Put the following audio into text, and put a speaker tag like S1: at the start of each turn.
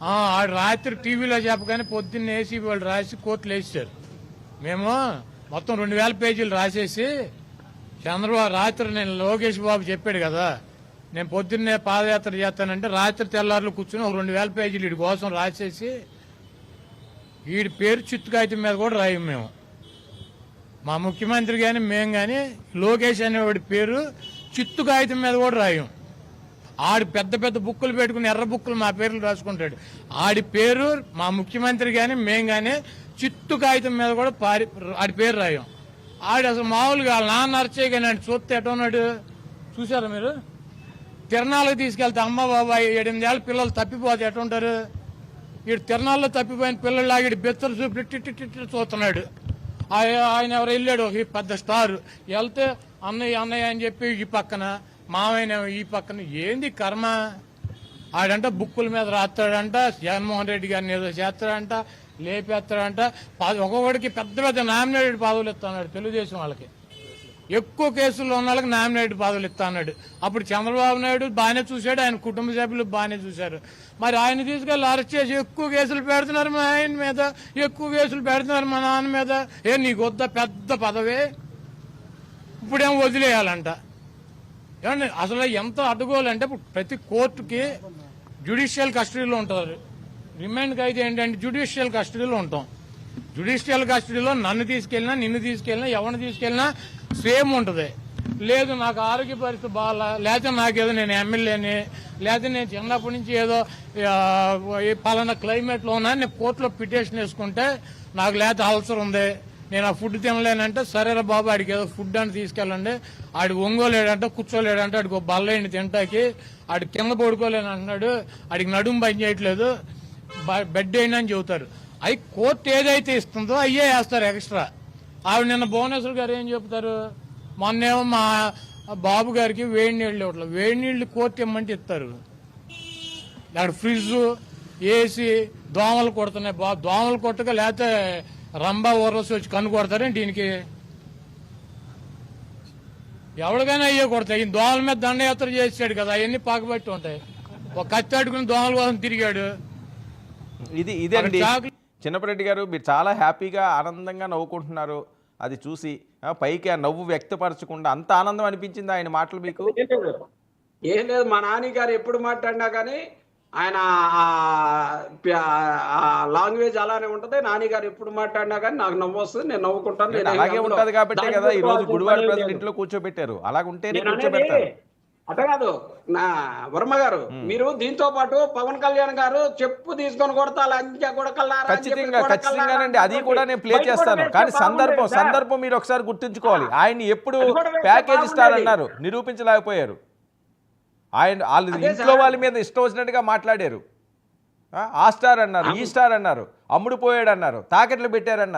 S1: ఆడు రాత్రి టీవీలో చెప్పగానే పొద్దున్న వేసి వాళ్ళు రాసి కోర్టులు వేసారు మేము మొత్తం రెండు వేల పేజీలు రాసేసి చంద్రబాబు రాత్రి నేను లోకేష్ బాబు చెప్పాడు కదా నేను పొద్దున్నే పాదయాత్ర చేస్తానంటే రాత్రి తెల్లారులు కూర్చుని ఒక రెండు వేల పేజీలు వీడి కోసం రాసేసి వీడి పేరు చిత్తుకాయితం మీద కూడా రాయం మేము. మా ముఖ్యమంత్రి కానీ మేము కానీ లోకేష్ అనేవాడి పేరు చిత్తు కాగితం మీద కూడా రాయం. ఆడి పెద్ద పెద్ద బుక్కులు పెట్టుకుని ఎర్ర బుక్కులు మా పేర్లు రాసుకుంటాడు. ఆడి పేరు మా ముఖ్యమంత్రి కానీ మేము కానీ చిత్తు కాగితం మీద కూడా పారి ఆడి పేరు రాయం. ఆడి అసలు మామూలుగా వాళ్ళ నాన్న కానీ ఆడు చూస్తే ఎట్లా ఉన్నాడు? చూసారా మీరు? తిరణాలకు తీసుకెళ్తే అమ్మ బాబాయ్ ఏళ్ళ పిల్లలు తప్పిపోతే ఎటుంటారు ఈడు వీడు తిరణాల్లో తప్పిపోయిన పిల్లలు లాగి బెత్తలు చూపి టిట్టి చూస్తున్నాడు. ఆయన ఎవరు వెళ్ళాడు ఒక పెద్ద స్టార్. వెళ్తే అన్నయ్య అన్నయ్య అని చెప్పి ఈ పక్కన మామయ్య ఈ పక్కన ఏంది కర్మ? ఆడంట బుక్కుల మీద రాస్తాడంట జగన్మోహన్ రెడ్డి గారిని ఏదో చేస్తాడంట లేపేస్తాడంట. పద- ఒక్కొక్కడికి పెద్ద పెద్ద నామినేటెడ్ పదవులు ఇస్తున్నాడు తెలుగుదేశం వాళ్ళకి. ఎక్కువ కేసుల్లో ఉన్న వాళ్ళకి నామినేట్ పదవులు ఇస్తాడు అప్పుడు చంద్రబాబు నాయుడు బాగానే చూశాడు ఆయన కుటుంబ సభ్యులు బాగానే చూశారు. మరి ఆయన తీసుకెళ్ళి అరెస్ట్ చేసి ఎక్కువ కేసులు పెడుతున్నారు మా ఆయన మీద ఎక్కువ కేసులు పెడుతున్నారు మా నాన్న మీద. ఏ నీకు వద్ద పెద్ద పదవే? ఇప్పుడేం వదిలేయాలంట. ఏమండి అసలు ఎంత అడ్డుకోవాలంటే ప్రతి కోర్టుకి జ్యుడిషియల్ కస్టడీలో ఉంటారు రిమైండ్కి అయితే ఏంటంటే జ్యుడిషియల్ కస్టడీలో ఉంటాం. జ్యుడిషియల్ కస్టడీలో నన్ను తీసుకెళ్ళినా నిన్ను తీసుకెళ్ళినా ఎవరిని తీసుకెళ్ళినా సేమ్ ఉంటుంది. లేదు నాకు ఆరోగ్య పరిస్థితి బాగా లేకపోతే నాకేదో నేను ఎమ్మెల్యేని లేకపోతే నేను చిన్నప్పటి నుంచి ఏదో ఈ పలానా క్లైమేట్లో ఉన్నా నేను కోర్టులో పిటిషన్ వేసుకుంటే నాకు లేకపోతే అల్సర్ ఉంది. నేను ఆ ఫుడ్ తినలేనంటే సరేరా బాబు ఆడికి ఏదో ఫుడ్ అని తీసుకెళ్ళండి. ఆడి ఒంగోలేడంటే కూర్చోలేడంటే ఆడికి ఒక బల్లేండి తింటాకి ఆడి కింద పడుకోలేని అంటున్నాడు ఆడికి నడుము పని చేయట్లేదు. బ- బెడ్ అయినా అని చెబుతారు. అవి కోర్టు ఏదైతే ఇస్తుందో అయ్యే వేస్తారు ఎక్స్ట్రా. ఆవిడ నిన్న భువనేశ్వర్ గారు ఏం చెప్తారు మొన్నేమో మా బాబు గారికి వేడి నీళ్ళు ఇవ్వట్లేదు వేడి నీళ్ళు కోర్టు ఇమ్మంటే ఇస్తారు. అక్కడ ఫ్రిడ్జ్ ఏసీ దోమలు కొడుతున్నాయి బా దోమలు కొట్టక లేకపోతే రంబా ఊరసి వచ్చి కన్ను కొడతారే దీనికి? ఎవరికైనా అయ్యే కొడతాయి. ఈ దోమల మీద దండయాత్ర చేసాడు కదా అవన్నీ పాకబట్టి ఉంటాయి. ఒక కత్తి అడుకుని దోమల కోసం తిరిగాడు.
S2: ఇది ఇదండి చిన్నపరెడ్డి గారు మీరు చాలా హ్యాపీగా ఆనందంగా నవ్వుకుంటున్నారు. అది చూసి పైకి ఆ నవ్వు వ్యక్తపరచకుండా అంత ఆనందం అనిపించింది ఆయన మాటలు మీకు?
S3: ఏం లేదు. ఏం లేదు. మా నాని గారు ఎప్పుడు మాట్లాడినా కానీ ఆయన లాంగ్వేజ్ అలానే ఉంటది. నాని గారు ఎప్పుడు మాట్లాడినా కానీ నాకు నవ్వు వస్తుంది నేను నవ్వుకుంటాను నేను
S2: అలాగే ఉంటది కాబట్టే కదా ఈ రోజు గుడివాడ. ప్రజలు ఇంట్లో కూర్చోబెట్టారు. అలాగ ఉంటేనే
S3: నేను అనేది
S2: కూర్చోబెడతారు.
S3: అట్ట కాదు. నా వర్మ గారు మీరు దీంతో పాటు పవన్ కళ్యాణ్ గారు చెప్పు తీసుకొని కొడతా లంచా కొడకల్లారా
S2: ఖచ్చితంగా ఖచ్చితంగానండి. అది కూడా నేను ప్లే చేస్తాను. కానీ సందర్భం. సందర్భం మీరు ఒకసారి గుర్తుంచుకోవాలి. ఆయన ఎప్పుడు ప్యాకేజ్. అన్నారు నిరూపించలేకపోయారు. ఆయన వాళ్ళు ఇంట్లో. వాళ్ళ మీద ఇష్టం వచ్చినట్టుగా మాట్లాడారు ఆ, ఆ స్టార్ అన్నారు ఈ స్టార్ అన్నారు అమ్ముడు పోయాడు అన్నారు తాకెట్లు పెట్టారన్నారు